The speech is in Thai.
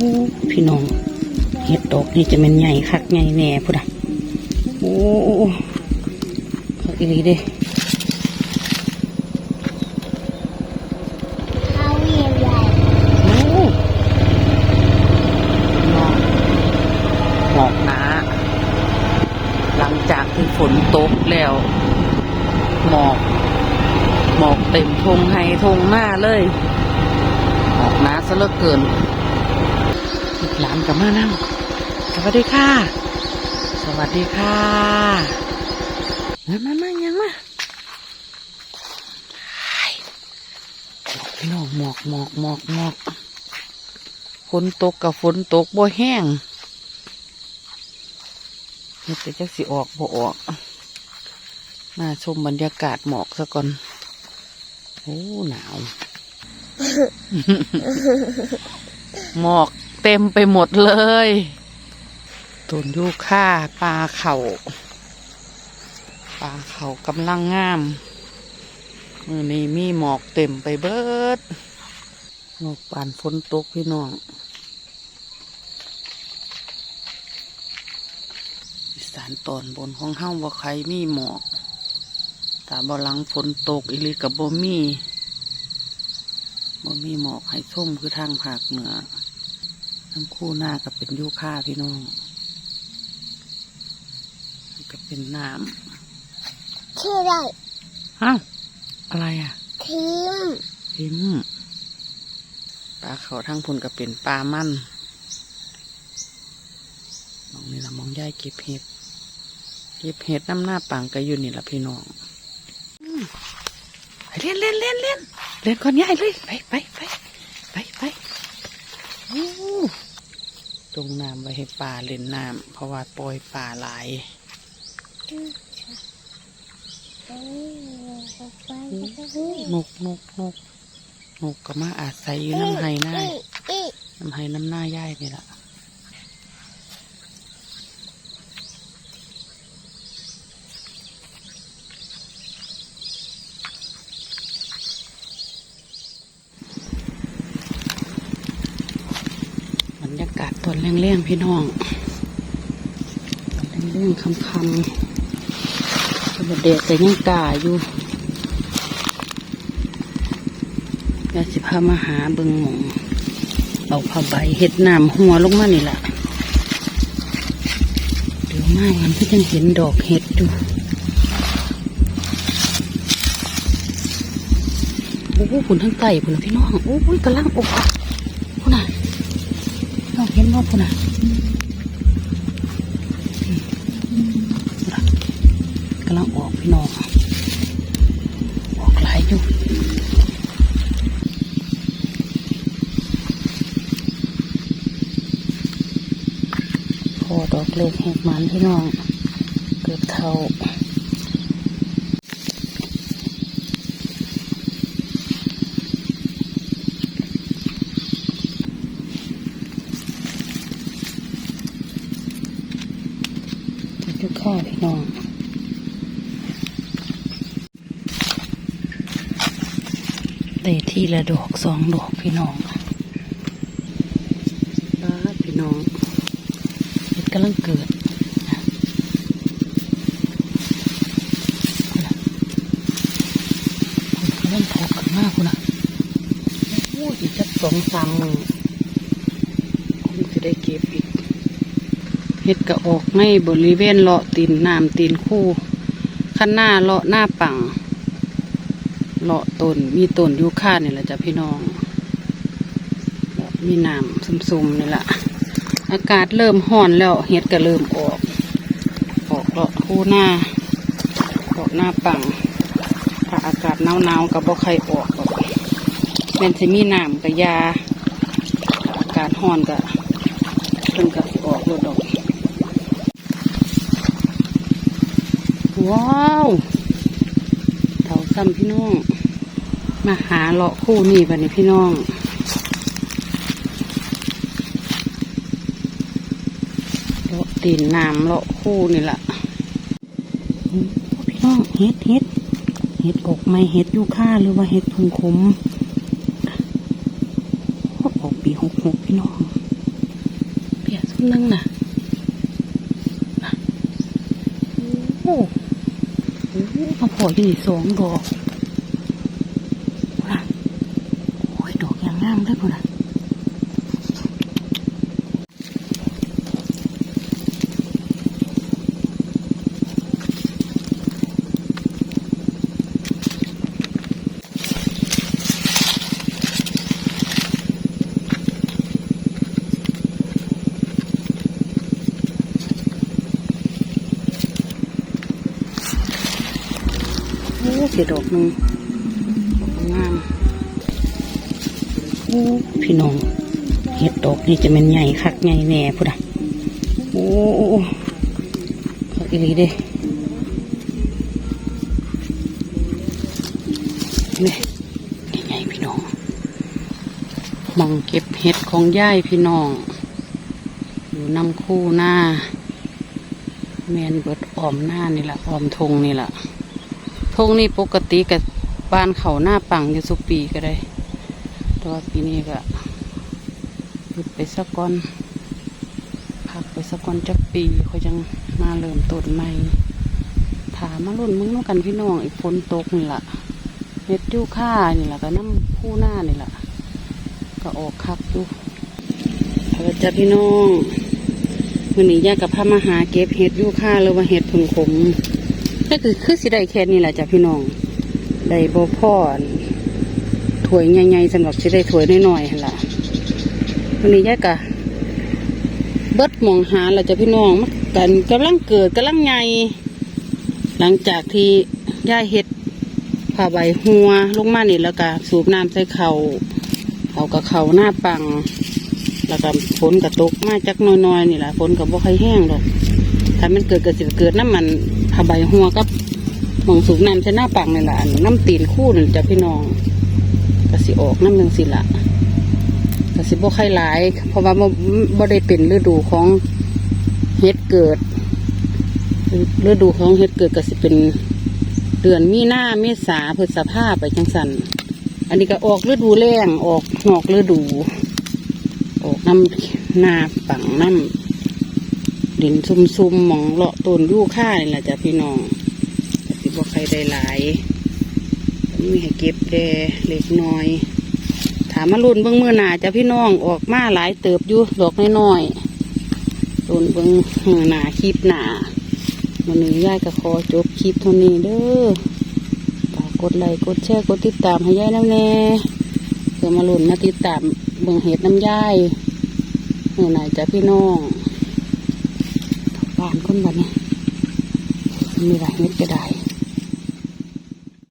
โอ้พี่น้องเห็ดดอกนี่จะเป็นใหญ่คักใหญ่แน่พุ่นอะโอ้คักอีหลีเด้เขาเรียโอ้หมอกหมอกหนาหลังจากที่ฝนตกแล้ว หมอก หมอกเต็มทงไฮทงหน้าเลย หมอกหนาซะเหลือเกิน หลานกับมานั่งสวัสดีค่ะ สวัสดีค่ะมามามายังมาไอ้พี่น้องหมอกหมอกหมอกหมอกฝนตกกับฝนตกบ่แห้งนี่จะจักสิออกบ่ออก มาชมบรรยากาศหมอกซะก่อน โอ้หนาว หมอก เต็มไปหมดเลยต้นยูค่าปลาเขาปลาเข่ากำลังงามมือนี้มีหมอกเต็มไปเบิดหมอกปานฝนตกพี่น้องอีสานตอนบนของเฮ้าว่าใครมีหมอกแต่บ่หลังฝนตกอีหลีกับบ่มีบ่มีหมอกให้ส้มคือทางภาคเหนือ น้ำคู่หน้าก็เป็นยูคาพี่น้องมันก็เป็นน้ชื่ออะไรำอ้าวอะไรอะทีมพิมพ์ปลาเขาทางพุ่นก็เป็นปลามันมองนี่ละมองย่ายเก็บเห็ดเก็บเห็ดน้ำหน้าปังก็อยู่นี่ละพี่น้องอืมไปเล่นเล่นเล่นเล่นเล่นคนย่ายเลยไปไปไปไปไปโอ้ ตรงน้ำไว้ให้ปลาเล่นน้ำเพราะว่าปล่อยปลาหลายนกนกนกนกก็มาอาศัยอยู่น้ำไห้หน้าน้ำไห้น้ำหน้าย่ายนี่ละบรรยากาศต อนเร่งๆ พี่น้องตอนเร่งๆคำคำๆเด็กแต่ยังกาอยู่ยาสิพามาหาเบิงหมองเอาผ้าใบเห็ดน้ำหัวลงมานี่แหละเดี๋ยวมากมันก็ยังเห็นดอกเห็ดอยู่โอ้โหคุณทั้งไก่คุณพี่น้องโอ้ยกำลังออกอะ งเห็นบ่คุณน่ะอืมพุ่นน่ะกำลังออกพี่น้องออกหลายอยู่พอดอกเล็กแหกมันพี่น้อง เกือบเท่า จุกข้าวพี่น้องได้ทีละดอกสองดอกพี่น้องบ้าดพี่น้องเห็ดกำลังเกิดนะคุณน่ะคุณกำลังถกกันมากคุณนะโอ้ยอีกจักสองสามมือคุณจะได้เก็บอีกเห็ดกระออกในบริเวณเลาะตีนน้ำตีนคู่ข้างหน้าเลาะหน้าปังเลาะต้นมีต้นยูคาเนี่ยแหละจ้ะพี่น้องมีน้ำซุ่มๆนี่แหละอากาศเริ่มห้อนแล้วเห็ดก็เริ่มออก ออกเลาะคู่หน้าออกหน้าปังถ้าอากาศหนาวๆกับบ่ใครออกหรอกม่นสิมีน้ำกับยาอากาศห้อนก็เพิ่นก็สิออกรดดอก ว้าวเถาซ้ำพี่น้อง มาหาเลาะคู่นี่บัดนี้พี่น้องเลาะตีนน้ำเลาะคู่นี่แหละอืมพี่น้องเฮ็ดเฮ็ดเฮ็ดออกไม่เฮ็ดยูค่าหรือว่าเฮ็ดพุงขมออกปีหกหกพี่น้องนึงน่ะน่ะโอ้โห มาพออยู่นี่สองดอกนะโอ้ยดอกอย่างงามเลยคุณนะ อ้เสียดอกหนึงงามโอ้พี่น้อง เห็ดดอกนี่จะเป็นใหญ่คักใหญ่แหน่พุดอะโอ้คักอีลีเด้นี่นี่ไงพี่น้องมองเก็บเห็ดของย่ายพี่น้อง อยู่น้ำคู่หน้า แมนเบิดออมหน้านี่แหละออมทงนี่แหละ ทงนี่ปกติกับบ้านเขาหน้าปังอยู่สุปีก็ได้ แต่ว่าปีนี้ก็หยุดไปสักก้อนพักไปสักก้อนจักปีเขายังมาเริ่มต้นใหม่ถามมารุ่นมึงน้องกันพี่น้องอีกฝนตกนี่แหละเม็ดยู่ค่านี่แหละก็น้ำคู่หน้านี่แหละก็ออกคักอยู่เอาจ้ะพี่น้องวันนี้ยากกับพามาหาเก็บเห็ดยู่ค่าหรือว่าเห็ดผึ่งขม ก็คือคือสิได้แค่นี้แหละจ้ะพี่น้องได้บ่พ่อนถวยใหญ่ๆสำหรับสิได้ถวยน้อยๆหั่นล่ะวันนี้ยายกะเบิดมองหาแล้วจ้ะพี่น้องมันกันกำลังเกิดกำลังใหญ่หลังจากที่ย่ายเฮ็ดผ้าใบหัวลงมานี่แล้วก็สูบน้ำใส่เขาเขากับเขาหน้าปัง แล้วก็ฝนก็ตกมาจักน้อยๆนี่แหละฝนก็บ่ค่อยแห้งดอกถ้ามันเกิดก็สิเกิดน้ำมัน ผ้าใบหัวกับหมองสูบน้ำใส่หน้าปังนี่แหละน้ำตีนคู่นี่จ้ะพี่น้องก็สิออกน้ำหนึ่งสิละก็สิบ่ค่อยหลาย เพราะว่าบ่บ่ได้เป็นฤดูของเฮ็ดเกิดฤดูของเฮ็ดเกิดก็สิเป็นเดือนมีนาเมษาพฤษภาไปจังสันอันนี้ก็ออกฤดูแล้งออกนอกฤดู ออกน้ำหน้าปังน้ำ ดินซุ่มๆมองเลาะต้นยู่ค่านี่แหละจ้ะพี่น้องสิบ่ใครได้หลายมีให้เก็บแดเล็กน้อย ถามมาลุ่นเบิ้องมือหนาจ้ะพี่น้องออกมาหลายเติบอยู่ดอกน้อยๆลุ่นเบิ้องมือหนาคลิปหนาวันนี้ย่ายก็ขอจบคลิปเท่านี้เด้อฝากกดไลค์กดแชร์กดติดตามให้ย่ายน้ำแน่เพื่อมาลุ่นมาติดตามเบิ่งเห็ดน้ำย่ายมือหนาจ้ะพี่น้อง บ้านคนบัดนี้มีหลายเม็ดก็ได้